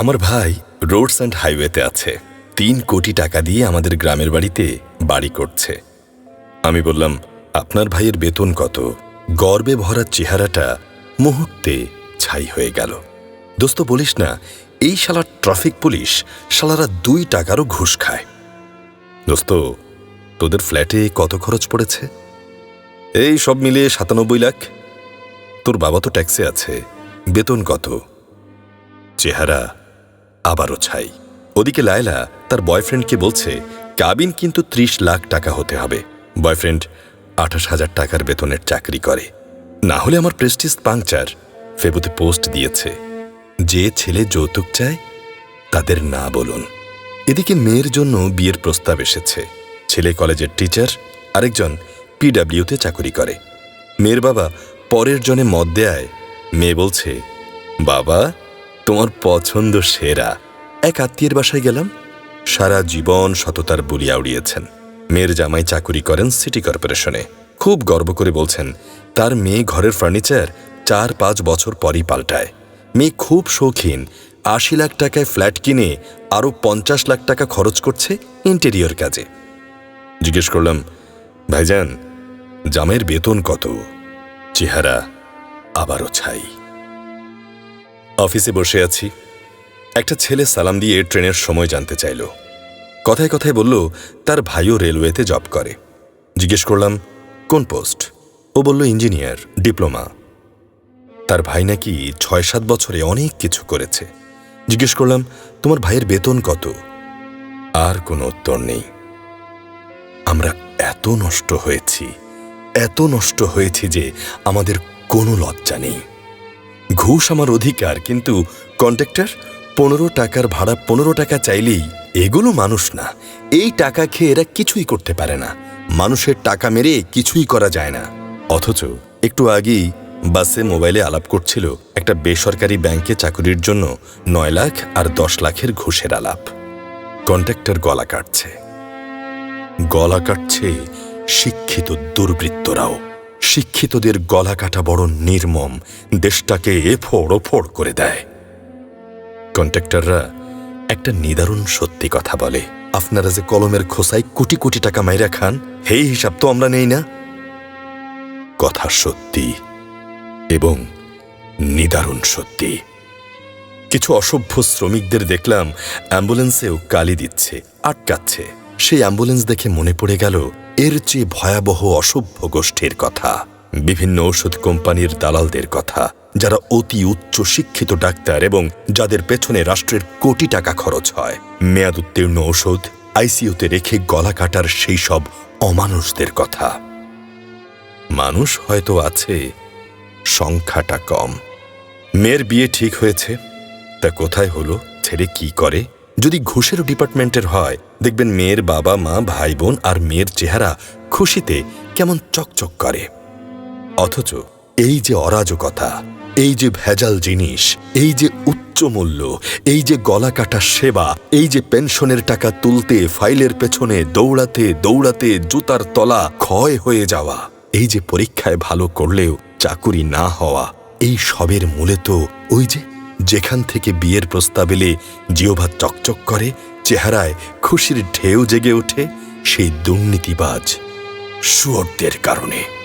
আমার ভাই roads and হাইওয়েতে আছে। তিন কোটি টাকা দিয়ে আমাদের গ্রামের বাড়িতে বাড়ি করছে। আমি বললাম, আপনার ভাইয়ের বেতন কত? গর্বে ভরা চেহারাটা মুহূর্তে ছাই হয়ে গেল। দোস্ত, বলিস না, এই শালার ট্রাফিক পুলিশ শালারা দুই টাকারও ঘুষ খায়। দোস্ত, তোদের ফ্ল্যাটে কত খরচ পড়েছে? এই সব মিলিয়ে সাতানব্বই লাখ। তোর বাবা তো ট্যাক্সে আছে। বেতন কত? চেহারা আবারও ছাই। ওদিকে লায়লা তার বয়ফ্রেন্ডকে বলছে, কাবিন কিন্তু ত্রিশ লাখ টাকা হতে হবে। বয়ফ্রেন্ড, আঠাশ হাজার টাকার বেতনের চাকরি করে। না হলে আমার প্রেস্টিজ পাংচার ফেবুতে পোস্ট দিয়েছে। যে ছেলে যৌতুক চায়, তাদের না বলুন। এদিকে মেয়ের জন্য বিয়ের প্রস্তাব এসেছে। ছেলে কলেজের টিচার, আরেকজন পিডাব্লিউতে চাকরি করে। মেয়ের বাবা পরের জনে মত দেয়। মেয়ে বলছে, বাবা তোমার পছন্দ সেরা। এক আত্মীয়ের বাসায় গেলাম। সারা জীবন সততার বলিয়া উড়িয়েছেন মেয়ের জামাই চাকুরি করেন সিটি কর্পোরেশনে। খুব গর্ব করে বলছেন, তার মেয়ে ঘরের ফার্নিচার চার পাঁচ বছর পরই পাল্টায়। মেয়ে খুব শৌখিন, আশি লাখ টাকায় ফ্ল্যাট কিনে আরও পঞ্চাশ লাখ টাকা খরচ করছে ইন্টেরিয়র কাজে। জিজ্ঞেস করলাম, ভাইজান জামের বেতন কত? চেহারা আবারও ছাই। অফিসে বসে আছি। একটা ছেলে সালাম দিয়ে ট্রেনের সময় জানতে চাইল। কথায় কথায় বলল, তার ভাইও রেলওয়েতে জব করে। জিজ্ঞেস করলাম, কোন পোস্ট? ও বলল, ইঞ্জিনিয়ার, ডিপ্লোমা। তার ভাই নাকি ছয় সাত বছরে অনেক কিছু করেছে। জিজ্ঞেস করলাম, তোমার ভাইয়ের বেতন কত? আর কোনো উত্তর নেই। আমরা এত নষ্ট হয়েছি, এত নষ্ট হয়েছি যে আমাদের কোনো লজ্জা নেই। ঘুষ আমার অধিকার, কিন্তু কন্ট্রাক্টর পনেরো টাকার ভাড়া পনেরো টাকা চাইলেই এগুলো মানুষ না। এই টাকা খেয়ে এরা কিছুই করতে পারে না। মানুষের টাকা মেরে কিছুই করা যায় না। অথচ একটু আগেই বাসে মোবাইলে আলাপ করছিল একটা বেসরকারি ব্যাংকে চাকরির জন্য নয় লাখ আর দশ লাখের ঘুষের আলাপ। কন্ট্রাক্টর গলা কাটছে। গলা কাটছে শিক্ষিত দুর্বৃত্তরাও। শিক্ষিতদের গলা কাটা বড় নির্মম, দেশটাকে এফোড় ওফোড় করে দেয়। কন্ট্রাক্টররা একটা নিদারুণ সত্যি কথা বলে। আপনারা যে কলমের খোসায় কোটি কোটি টাকা মাইরা খান, সেই হিসাব তো আমরা নেই না? কথা সত্যি এবং নিদারুণ সত্যি। কিছু অসভ্য শ্রমিকদের দেখলাম, অ্যাম্বুলেন্সেও কালি দিচ্ছে, আটকাচ্ছে। সেই অ্যাম্বুলেন্স দেখে মনে পড়ে গেল এর চেয়ে ভয়াবহ অসভ্য গোষ্ঠীর কথা, বিভিন্ন ওষুধ কোম্পানির দালালদের কথা, যারা অতি উচ্চ শিক্ষিত ডাক্তার এবং যাদের পেছনে রাষ্ট্রের কোটি টাকা খরচ হয়। মেয়াদ উত্তীর্ণ ওষুধ আইসিইউতে রেখে গলা কাটার সেই সব অমানুষদের কথা। মানুষ হয়তো আছে, সংখ্যাটা কম। মেয়ের বিয়ে ঠিক হয়েছে, তা কোথায় হলো, ছেলে কি করে? যদি ঘুষের ডিপার্টমেন্টের হয়, দেখবেন মেয়ের বাবা, মা, ভাই, বোন আর মেয়ের চেহারা খুশিতে কেমন চকচক করে। অথচ এই যে অরাজকতা, এই যে ভেজাল জিনিস, এই যে উচ্চ মূল্য, এই যে গলা কাটা সেবা, এই যে পেনশনের টাকা তুলতে, ফাইলের পেছনে দৌড়াতে দৌড়াতে জুতার তলা ক্ষয় হয়ে যাওয়া, এই যে পরীক্ষায় ভালো করলেও চাকুরি না হওয়া, এই সবের মূলে তো ওই যে যেখান থেকে বিয়ের প্রস্তাব এলে জিওভা চকচক করে, চেহারায় খুশির ঢেউ জেগে ওঠে সেই দুর্নীতিবাজ শুয়োরদের কারণে।